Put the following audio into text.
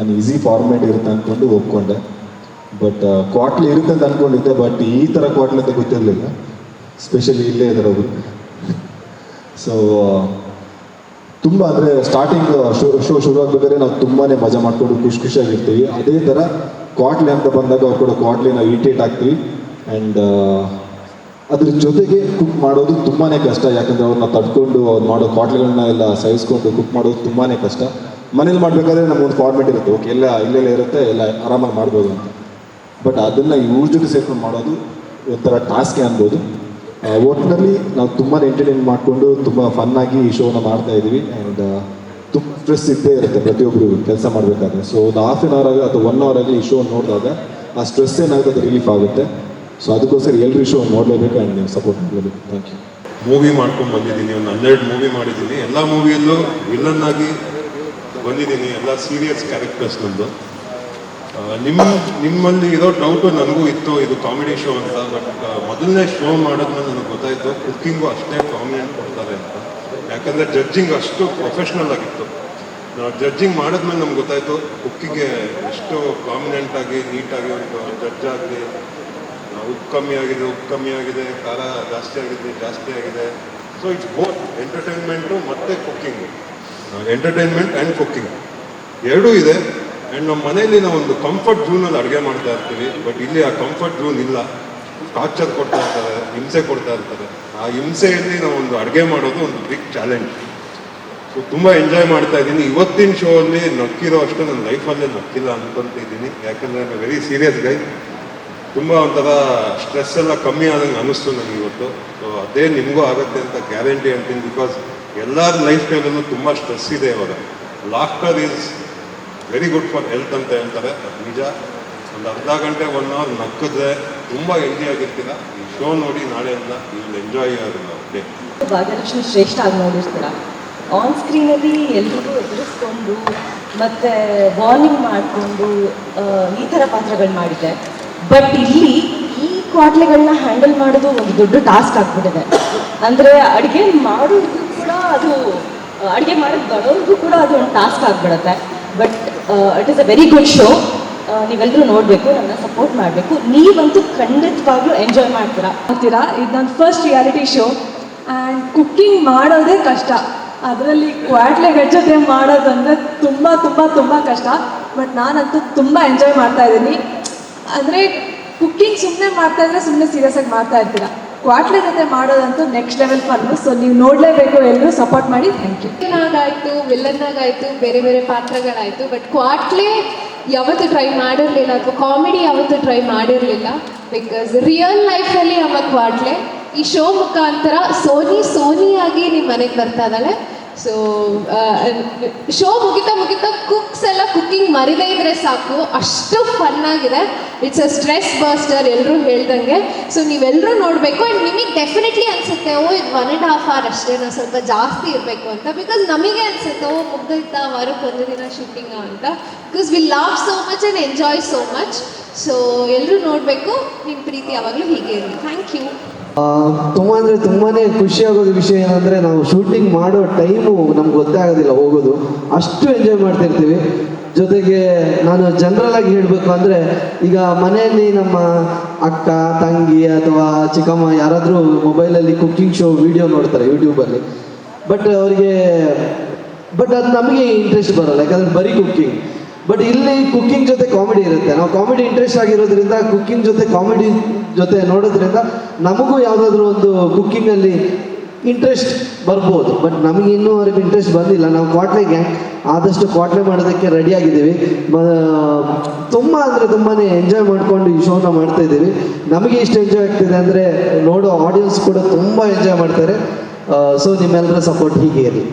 ನಾನು easy format ಇರುತ್ತೆ ಅಂದ್ಕೊಂಡು ಒಪ್ಕೊಂಡೆ. ಬಟ್ ಕ್ವಾಟ್ಲಿ ಇರುತ್ತೆ ಅಂತ ಅಂದ್ಕೊಂಡಿದ್ದೆ ಬಟ್ ಈ ಥರ ಕ್ವಾಟ್ಲಿ ಅಂತ ಗೊತ್ತಿರಲಿಲ್ಲ. ಸ್ಪೆಷಲಿ ಇಲ್ಲೇ ಇದ್ದಾರೆ ಅವರು ಸೊ ತುಂಬ ಅಂದರೆ ಸ್ಟಾರ್ಟಿಂಗ್ ಶೋ ಶೋ ಶುರು ಆಗ್ಬೇಕಾದ್ರೆ ನಾವು ತುಂಬಾ ಮಜಾ ಮಾಡ್ಕೊಂಡು ಖುಷಿ ಖುಷಿಯಾಗಿರ್ತೀವಿ. ಅದೇ ಥರ ಕ್ವಾಟ್ಲಿ ಅಂತ ಬಂದಾಗ ಅವ್ರು ಕೂಡ ಕ್ವಾಟ್ಲಿ ನಾವು ಇರಿಟೇಟ್ ಆಗ್ತೀವಿ. ಆ್ಯಂಡ್ ಅದ್ರ ಜೊತೆಗೆ ಕುಕ್ ಮಾಡೋದು ತುಂಬಾ ಕಷ್ಟ. ಯಾಕಂದರೆ ಅವ್ರನ್ನ ತಡ್ಕೊಂಡು ಅವ್ರು ಮಾಡೋ ಕ್ವಾಟ್ಲಿಗಳನ್ನ ಎಲ್ಲ ಸಹಿಸ್ಕೊಂಡು ಕುಕ್ ಮಾಡೋದು ತುಂಬಾ ಕಷ್ಟ. ಮನೇಲಿ ಮಾಡಬೇಕಾದ್ರೆ ನಮಗೊಂದು ಫಾರ್ಮೇಟ್ ಇರುತ್ತೆ. ಓಕೆ ಎಲ್ಲ ಇಲ್ಲೆಲ್ಲ ಇರುತ್ತೆ, ಎಲ್ಲ ಆರಾಮಾಗಿ ಮಾಡ್ಬೋದು ಅಂತ. ಬಟ್ ಅದನ್ನು ಇವ್ರ ಜೊತೆ ಸೇರ್ಕೊಂಡು ಮಾಡೋದು ಒಂಥರ ಟಾಸ್ಕೇ ಅನ್ಬೋದು. ಓಟ್ನಲ್ಲಿ ಒಟ್ಟಿನಲ್ಲಿ ನಾವು ತುಂಬ ಎಂಟರ್ಟೈನ್ ಮಾಡಿಕೊಂಡು ತುಂಬ ಫನ್ನಾಗಿ ಈ ಶೋನ ಮಾಡ್ತಾ ಇದ್ದೀವಿ. ಆ್ಯಂಡ್ ತುಂಬ ಸ್ಟ್ರೆಸ್ ಇದ್ದೇ ಇರುತ್ತೆ ಪ್ರತಿಯೊಬ್ಬರು ಕೆಲಸ ಮಾಡಬೇಕಾದ್ರೆ. ಸೊ ಒಂದು ಹಾಫ್ ಆನ್ ಅವರ್ ಆಗಿ ಅಥವಾ ಒನ್ ಅವರ್ ಆಗಲಿ ಈ ಶೋ ನೋಡಿದಾಗ ಆ ಸ್ಟ್ರೆಸ್ ಏನಾಗುತ್ತೆ ಅದು ರಿಲೀಫ್ ಆಗುತ್ತೆ. ಸೊ ಅದಕ್ಕೋಸ್ಕರ ಎಲ್ಲರೂ ಶೋ ನೋಡಲೇಬೇಕು ಆ್ಯಂಡ್ ನೀವು ಸಪೋರ್ಟ್ ಮಾಡಲೇಬೇಕು. ಥ್ಯಾಂಕ್ ಯು ಮೂವಿ ಮಾಡ್ಕೊಂಡು ಬಂದಿದ್ದೀನಿ, ಒಂದು ಹನ್ನೆರಡು ಮೂವಿ ಮಾಡಿದ್ದೀನಿ. ಎಲ್ಲ ಮೂವಿಯಲ್ಲೂ ವಿಲನ್ ಬಂದಿದ್ದೀನಿ, ಎಲ್ಲ ಸೀರಿಯಸ್ ಕ್ಯಾರೆಕ್ಟರ್ಸ್ ನಂದು ನಿಮ್ಮ ನಿಮ್ಮಲ್ಲಿ ಇರೋ ಡೌಟು ನನಗೂ ಇತ್ತು, ಇದು ಕಾಮಿಡಿ ಶೋ ಅಂತ ಬಟ್ ಮೊದಲನೇ ಶೋ ಮಾಡೋದ್ಮೇಲೆ ನನಗೆ ಗೊತ್ತಾಯಿತು ಕುಕ್ಕಿಂಗು ಅಷ್ಟೇ ಕಾಮಿನೆಂಟ್ ಕೊಡ್ತಾರೆ ಅಂತ. ಯಾಕಂದರೆ ಜಡ್ಜಿಂಗ್ ಅಷ್ಟು ಪ್ರೊಫೆಷ್ನಲ್ ಆಗಿತ್ತು. ಜಡ್ಜಿಂಗ್ ಮಾಡಿದ್ಮೇಲೆ ನಮ್ಗೆ ಗೊತ್ತಾಯಿತು ಕುಕ್ಕಿಗೆ ಎಷ್ಟು ಕಾಮಿನೆಂಟ್ ಆಗಿ ನೀಟಾಗಿ ಒಂದು ಜಡ್ಜ್ ಆಗಲಿ ಉಪ್ಪು ಕಮ್ಮಿ ಆಗಿದೆ ಉಪ್ಪು ಕಮ್ಮಿ ಆಗಿದೆ, ಖಾರ ಜಾಸ್ತಿ ಆಗಿದೆ ಜಾಸ್ತಿ ಆಗಿದೆ. ಸೊ ಇಟ್ಸ್ ಬೋತ್ ಎಂಟರ್ಟೈನ್ಮೆಂಟು ಮತ್ತು ಕುಕ್ಕಿಂಗು ಎಂಟರ್ಟೈನ್ಮೆಂಟ್ ಆ್ಯಂಡ್ ಕುಕ್ಕಿಂಗ್ ಎರಡೂ ಇದೆ. ಆ್ಯಂಡ್ ನಮ್ಮ ಮನೆಯಲ್ಲಿ ನಾವು ಒಂದು ಕಂಫರ್ಟ್ ಝೂನಲ್ಲಿ ಅಡುಗೆ ಮಾಡ್ತಾ ಇರ್ತೀವಿ. ಬಟ್ ಇಲ್ಲಿ ಆ ಕಂಫರ್ಟ್ ಝೂನ್ ಇಲ್ಲ. ಟಾರ್ಚರ್ ಕೊಡ್ತಾ ಇರ್ತಾರೆ, ಹಿಂಸೆ ಕೊಡ್ತಾ ಇರ್ತಾರೆ. ಆ ಹಿಂಸೆಯಲ್ಲಿ ನಾವು ಒಂದು ಅಡುಗೆ ಮಾಡೋದು ಒಂದು ಬಿಗ್ ಚಾಲೆಂಜ್ ಸೊ ತುಂಬ ಎಂಜಾಯ್ ಮಾಡ್ತಾ ಇದ್ದೀನಿ. ಇವತ್ತಿನ ಶೋ ಅಲ್ಲಿ ನಕ್ಕಿರೋ ಅಷ್ಟು ನನ್ನ ಲೈಫಲ್ಲೇ ನಕ್ಕಿಲ್ಲ ಅನ್ಕೊಂತಿದ್ದೀನಿ ಯಾಕಂದರೆ ವೆರಿ ಸೀರಿಯಸ್ ಗೈ ತುಂಬ ಒಂಥರ ಸ್ಟ್ರೆಸ್ ಎಲ್ಲ ಕಮ್ಮಿ ಆದಂಗೆ ಅನ್ನಿಸ್ತು ನನಗೆ ಇವತ್ತು. ಸೊ ಅದೇ ನಿಮಗೂ ಆಗುತ್ತೆ ಅಂತ ಗ್ಯಾರಂಟಿ ಅಂತೀನಿ. ಬಿಕಾಸ್ ಎಲ್ಲರ ಲೈಫ್ ಸ್ಟೈಲಲ್ಲೂ ತುಂಬ ಸ್ಟ್ರೆಸ್ ಇದೆ ಇವಾಗ. Laughter is very good for health ಅಂತ ಹೇಳ್ತಾರೆ, ಅದು ನಿಜ. ಒಂದು ಅರ್ಧ ಗಂಟೆ ಒನ್ ಅವರ್ ನಕ್ಕಿದ್ರೆ ತುಂಬ ಹೆಲ್ದಿ ಆಗಿರ್ತೀರ? ಈ ಶೋ ನೋಡಿ ನಾಳೆ ಎಲ್ಲ will enjoy your day Bhagyalakshmi Shreshta ಆಗಿ ನೋಡಿರ್ತೀರ? ಆನ್ ಸ್ಕ್ರೀನಲ್ಲಿ ಎಲ್ರಿಗೂ ಎದುರಿಸ್ಕೊಂಡು, ಮತ್ತು ವಾರ್ನಿಂಗ್ ಮಾಡಿಕೊಂಡು ಈ ಥರ ಪಾತ್ರಗಳು ಮಾಡಿದೆ ಬಟ್ ಇಲ್ಲಿ ಈ ಕ್ವಾಟ್ಲೆಗಳನ್ನ ಹ್ಯಾಂಡಲ್ ಮಾಡೋದು ಒಂದು ದೊಡ್ಡ ಟಾಸ್ಕ್ ಆಗ್ಬಿಟ್ಟಿದೆ. ಅಂದರೆ ಅಡುಗೆ ಮಾಡೋರಿಗೂ ಕೂಡ ಅದು ಅಡುಗೆ ಮಾಡೋದು ಬರೋರಿಗೂ ಕೂಡ ಅದು ಒಂದು ಟಾಸ್ಕ್ ಆಗಿಬಿಡುತ್ತೆ. But it is a very good show ನೀವೆಲ್ಲರೂ ನೋಡಬೇಕು ನನ್ನ ಸಪೋರ್ಟ್ ಮಾಡಬೇಕು. ನೀವಂತೂ ಖಂಡಿತವಾಗ್ಲೂ ಎಂಜಾಯ್ ಮಾಡ್ತೀರಾ? ಮಾಡ್ತೀರಾ? ಇದು ನನ್ನ first reality show and cooking ಮಾಡೋದೇ ಕಷ್ಟ. ಅದರಲ್ಲಿ ಕ್ವಾಟ್ಲೆ ಜೊತೆ ಮಾಡೋದಂದರೆ ತುಂಬ ತುಂಬ ತುಂಬ ಕಷ್ಟ. ಬಟ್ ನಾನಂತೂ ತುಂಬ ಎಂಜಾಯ್ ಮಾಡ್ತಾ ಇದ್ದೀನಿ. ಅಂದರೆ ಕುಕ್ಕಿಂಗ್ ಸುಮ್ಮನೆ ಮಾಡ್ತಾ ಇದ್ರೆ ಸುಮ್ಮನೆ ಸೀರಿಯಸ್ ಆಗಿ ಮಾಡ್ತಾ ಇರ್ತೀರಾ? ಕ್ವಾಟ್ಲೆ ಜೊತೆ ಮಾಡೋದಂತೂ ನೆಕ್ಸ್ಟ್ ಲೆವೆಲ್ ಫನ್ ಸೊ ನೀವು ನೋಡಲೇಬೇಕು ಎಲ್ಲರೂ ಸಪೋರ್ಟ್ ಮಾಡಿ ಥ್ಯಾಂಕ್ ಯು ಆಗಾಯ್ತು ವಿಲ್ಲನ್ನಾಗಾಯ್ತು, ಬೇರೆ ಬೇರೆ ಪಾತ್ರಗಳಾಯ್ತು ಬಟ್ ಕ್ವಾಟ್ಲೆ ಯಾವತ್ತೂ ಟ್ರೈ ಮಾಡಿರಲಿಲ್ಲ ಅಥವಾ ಕಾಮಿಡಿ ಯಾವತ್ತೂ ಟ್ರೈ ಮಾಡಿರಲಿಲ್ಲ ಬಿಕಾಸ್ ರಿಯಲ್ ಲೈಫಲ್ಲಿ ಅವ ಕ್ವಾಟ್ಲೆ. ಈ ಶೋ ಮುಖಾಂತರ ಸೋನಿ ಸೋನಿಯಾಗಿ ನಿಮ್ಮ ಮನೆಗೆ ಬರ್ತಾ ಇದ್ದಾಳೆ. ಸೊ ಶೋ ಮುಗಿತಾ ಮುಗಿತಾ ಕುಕ್ಸ್ ಎಲ್ಲ ಕುಕ್ಕಿಂಗ್ ಮರಿದೇ ಇದ್ರೆ ಸಾಕು. ಅಷ್ಟು ಫನ್ ಆಗಿದೆ. ಇಟ್ಸ್ ಅ ಸ್ಟ್ರೆಸ್ ಬಸ್ಟರ್ ಎಲ್ಲರೂ ಹೇಳ್ದಂಗೆ. ಸೊ ನೀವೆಲ್ಲರೂ ನೋಡಬೇಕು ಆ್ಯಂಡ್ ನಿಮಗೆ ಡೆಫಿನೆಟ್ಲಿ ಅನ್ಸುತ್ತೆ, ಓ, ಇದು ಒನ್ ಆ್ಯಂಡ್ ಹಾಫ್ ಅವರ್ ಅಷ್ಟೇ ನಾವು ಸ್ವಲ್ಪ ಜಾಸ್ತಿ ಇರಬೇಕು ಅಂತ. ಬಿಕಾಸ್ ನಮಗೆ ಅನ್ಸುತ್ತೆ, ಓ ಮುಗ್ದೈತಾ ವಾರಕ್ಕೆ ಒಂದು ದಿನ ಶೂಟಿಂಗ್ ಅಂತ. Because we love so much and enjoy so much so ಎಲ್ಲರೂ ನೋಡಬೇಕು. ನಿಮ್ಮ ಪ್ರೀತಿ ಯಾವಾಗಲೂ ಹೀಗೆ ಇರಲಿ ಥ್ಯಾಂಕ್ ಯು ತುಂಬ ಅಂದರೆ ತುಂಬಾ ಖುಷಿಯಾಗೋದು ವಿಷಯ ಏನಂದ್ರೆ ನಾವು ಶೂಟಿಂಗ್ ಮಾಡೋ ಟೈಮು ನಮ್ಗೆ ಗೊತ್ತಾಗೋದಿಲ್ಲ ಹೋಗೋದು. ಅಷ್ಟು ಎಂಜಾಯ್ ಮಾಡ್ತಿರ್ತೀವಿ. ಜೊತೆಗೆ ನಾನು ಜನರಲ್ ಆಗಿ ಹೇಳಬೇಕು ಅಂದರೆ ಈಗ ಮನೆಯಲ್ಲಿ ನಮ್ಮ ಅಕ್ಕ, ತಂಗಿ ಅಥವಾ ಚಿಕ್ಕಮ್ಮ ಯಾರಾದರೂ ಮೊಬೈಲಲ್ಲಿ ಕುಕ್ಕಿಂಗ್ ಶೋ ವಿಡಿಯೋ ನೋಡ್ತಾರೆ ಯೂಟ್ಯೂಬಲ್ಲಿ ಬಟ್ ಅವರಿಗೆ ಬಟ್ ಅದು ನಮಗೆ ಇಂಟ್ರೆಸ್ಟ್ ಬರಲ್ಲ. ಯಾಕಂದರೆ ಬರೀ ಕುಕ್ಕಿಂಗ್ ಬಟ್ ಇಲ್ಲಿ ಕುಕ್ಕಿಂಗ್ ಜೊತೆ ಕಾಮಿಡಿ ಇರುತ್ತೆ. ನಾವು ಕಾಮಿಡಿ ಇಂಟ್ರೆಸ್ಟ್ ಆಗಿರೋದ್ರಿಂದ ಕುಕ್ಕಿಂಗ್ ಜೊತೆ ಕಾಮಿಡಿ ಜೊತೆ ನೋಡೋದ್ರಿಂದ ನಮಗೂ ಯಾವುದಾದ್ರೂ ಒಂದು ಕುಕ್ಕಿಂಗಲ್ಲಿ ಇಂಟ್ರೆಸ್ಟ್ ಬರ್ಬೋದು. ಬಟ್ ನಮಗೆ ಇನ್ನೂ ಅವ್ರಿಗೆ ಇಂಟ್ರೆಸ್ಟ್ ಬಂದಿಲ್ಲ. ನಾವು ಕ್ವಾಟ್ಲೆಗೆ ಆದಷ್ಟು ಕ್ವಾಟ್ಲೆ ಮಾಡೋದಕ್ಕೆ ರೆಡಿ ಆಗಿದ್ದೀವಿ. ತುಂಬ ಅಂದರೆ ತುಂಬಾ ಎಂಜಾಯ್ ಮಾಡಿಕೊಂಡು ಈ ಶೋನ ಮಾಡ್ತಾ ಇದ್ದೀವಿ. ನಮಗೆ ಇಷ್ಟು ಎಂಜಾಯ್ ಆಗ್ತಿದೆ ಅಂದರೆ ನೋಡೋ ಆಡಿಯನ್ಸ್ ಕೂಡ ತುಂಬ ಎಂಜಾಯ್ ಮಾಡ್ತಾರೆ. ಸೊ ನಿಮ್ಮೆಲ್ಲರ ಸಪೋರ್ಟ್ ಹೀಗೆ ಇರಲಿ.